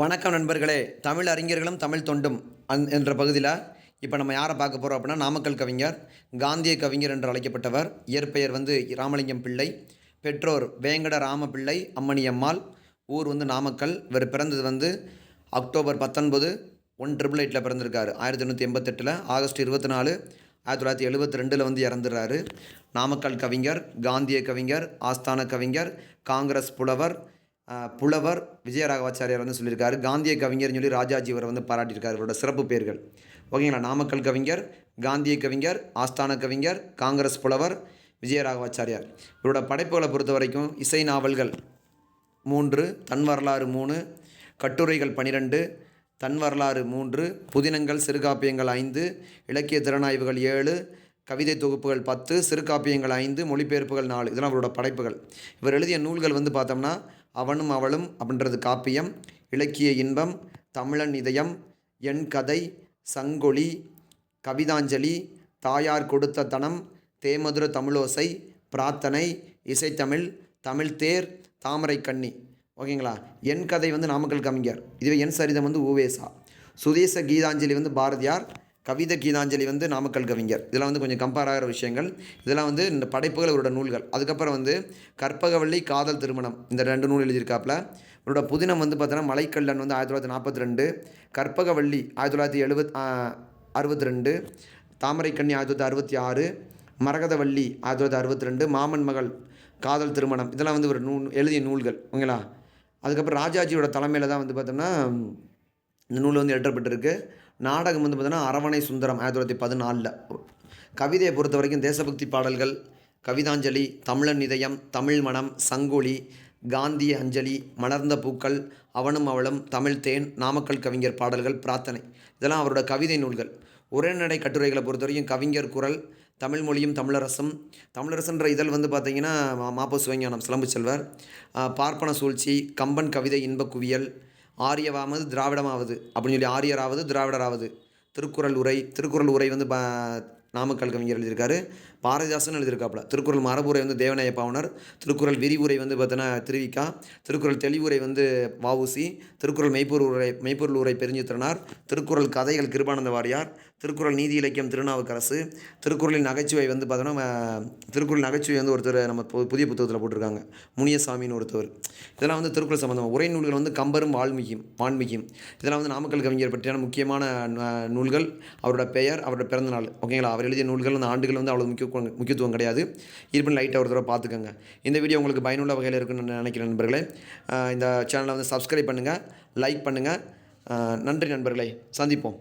வணக்கம் நண்பர்களே. தமிழ் அறிஞர்களும் தமிழ் தொண்டும் அந் என்ற பகுதியில் இப்போ நம்ம யாரை பார்க்க போகிறோம் அப்படின்னா நாமக்கல் கவிஞர் காந்திய கவிஞர் என்று அழைக்கப்பட்டவர். இயற்பெயர் வந்து ராமலிங்கம் பிள்ளை பெற்றோர் வேங்கட ராமபிள்ளை அம்மணியம்மாள் அம்மணி அம்மாள். ஊர் வந்து நாமக்கல். இவர் பிறந்தது வந்து அக்டோபர் பத்தொன்பது ஒன் ட்ரிபிள் எயிட்டில் பிறந்திருக்காரு. ஆயிரத்தி எண்ணூற்றி எண்பத்தெட்டில் ஆகஸ்ட் இருபத்தி நாலு ஆயிரத்தி தொள்ளாயிரத்தி எழுபத்தி ரெண்டில் வந்து இறந்துடுறாரு. நாமக்கல் கவிஞர் காந்திய கவிஞர் ஆஸ்தான கவிஞர் காங்கிரஸ் புலவர் புலவர் விஜயராகவாச்சாரியார் வந்து சொல்லியிருக்காரு. காந்திய கவிஞர்னு சொல்லி ராஜாஜி இவரை வந்து பாராட்டியிருக்காரு. இவரோட சிறப்பு பேர்கள். ஓகேங்களா? நாமக்கல் கவிஞர் காந்திய கவிஞர் ஆஸ்தான கவிஞர் காங்கிரஸ் புலவர் விஜயராகவாச்சாரியார். இவரோட படைப்புகளை பொறுத்த வரைக்கும் இசை நாவல்கள் மூன்று தன் வரலாறு மூணு கட்டுரைகள் பனிரெண்டு தன் வரலாறு மூன்று புதினங்கள் சிறுகாப்பியங்கள் ஐந்து இலக்கிய திறனாய்வுகள் ஏழு கவிதை தொகுப்புகள் பத்து சிறுகாப்பியங்கள் ஐந்து மொழிபெயர்ப்புகள் நாலு. இதெல்லாம் அவரோட படைப்புகள். இவர் எழுதிய நூல்கள் வந்து பார்த்தோம்னா அவனும் அவளும் அப்படின்றது காப்பியம் இலக்கிய இன்பம் தமிழன் இதயம் என் கதை சங்கொலி கவிதாஞ்சலி தாயார் கொடுத்த தனம் தேமதுர தமிழோசை பிரார்த்தனை இசைத்தமிழ் தமிழ் தேர் தாமரை கண்ணி. ஓகேங்களா? என் கதை வந்து நாமக்கல் கவிஞர். இதுவே என் சரிதம் வந்து ஊவேசா சுதேச கீதாஞ்சலி வந்து பாரதியார். கவிதை கீதாஞ்சலி வந்து நாமக்கல் கவிஞர். இதெல்லாம் வந்து கொஞ்சம் கம்பேர் ஆகிற விஷயங்கள். இதெல்லாம் வந்து இந்த படைப்புகள் இவரோட நூல்கள். அதுக்கப்புறம் வந்து கற்பகவள்ளி காதல் திருமணம். இந்த ரெண்டு நூல் எழுதியிருக்காப்புல. இவரோட புதினம் வந்து பார்த்தோன்னா மலைக்கல்லன் வந்து ஆயிரத்தி தொள்ளாயிரத்தி நாற்பத்தி ரெண்டு கற்பகவள்ளி ஆயிரத்தி தொள்ளாயிரத்தி எழுபத் அறுபத்தி ரெண்டு தாமரைக்கண்ணி ஆயிரத்தி தொள்ளாயிரத்தி அறுபத்தி ஆறு மரகதவள்ளி ஆயிரத்தி தொள்ளாயிரத்தி அறுபத்தி ரெண்டு மாமன் மகள் காதல் திருமணம். இதெல்லாம் வந்து ஒரு நூல் எழுதிய நூல்கள். ஓகேங்களா? அதுக்கப்புறம் ராஜாஜியோட தலைமையில் தான் வந்து பார்த்தோம்னா இந்த நூல் வந்து எழுதப்பட்டிருக்கு. நாடகம் வந்து பார்த்தீங்கன்னா அரவணை சுந்தரம் ஆயிரத்தி தொள்ளாயிரத்தி பதினாலில். கவிதையை பொறுத்த வரைக்கும் தேசபக்தி பாடல்கள் கவிதாஞ்சலி தமிழன் இதயம் தமிழ் மனம் சங்கொலி காந்திய அஞ்சலி மலர்ந்த பூக்கள் அவனும் அவளும் தமிழ் தேன் நாமக்கல் கவிஞர் பாடல்கள் பிரார்த்தனை. இதெல்லாம் அவரோட கவிதை நூல்கள். உரைநடை கட்டுரைகளை பொறுத்த வரைக்கும் கவிஞர் குரல் தமிழ் மொழியும் தமிழரசும். தமிழரசுன்ற இதழ் வந்து பார்த்திங்கன்னா மாப்போ சிவஞானம் சிலம்பு செல்வர். பார்ப்பன சூழ்ச்சி கம்பன் கவிதை இன்பக் குவியல் திராவிடமாவது அப்படின்னு சொல்லி ஆரியராவது திராவிடராவது. திருக்குறள் உரை திருக்குறள் உரை வந்து ப நாமக்கல் கவிஞர் எழுதியிருக்காரு. பாரதிதாசன் எழுதியிருக்காப்புல. திருக்குறள் மரபுரை வந்து தேவநாய பாவனர் திருக்குறள் விரிவுரை வந்து பார்த்தோன்னா திருவிக்கா. திருக்குறள் தெளிவுரை வந்து வாவுசி திருக்குறள் மெய்ப்பொருள் உரை மெய்ப்பொருள் உரை பெருஞ்சித்திரனார். திருக்குறள் கதைகள் கிருபானந்த வாரியார். திருக்குறள் நீதி இலக்கியம் திருநாவுக்கரசு. திருக்குறளின் நகைச்சுவை வந்து பார்த்தோன்னா திருக்குறள் நகைச்சுவை வந்து ஒருத்தர் நம்ம பு- புதிய புத்தகத்தில் போட்டிருக்காங்க. முனியசாமின்னு ஒருத்தவர். இதெல்லாம் வந்து திருக்குறள் சம்பந்தம். உரை நூல்கள் வந்து கம்பரும் வால்மீகியும் வான்மிகியும். இதெல்லாம் வந்து நாமக்கல் கவிஞர் பற்றியான முக்கியமான நூல்கள். அவரோட பெயர் அவரோட பிறந்தநாள் ஓகேங்களா? அவர் எழுதிய நூல்கள் அந்த ஆண்டுகள் வந்து அவ்வளோ முக்கியத்துவம் முக்கியத்துவம் கிடையாது. இருப்பினும் லைட்டாக ஒரு தடவை பார்த்துக்கோங்க. இந்த வீடியோ உங்களுக்கு பயனுள்ள வகையில் இருக்குன்னு நான் நினைக்கிறேன் நண்பர்களே. இந்த சேனலை வந்து சப்ஸ்கிரைப் பண்ணுங்கள் லைக் பண்ணுங்கள் நன்றி நண்பர்களே. சந்திப்போம்.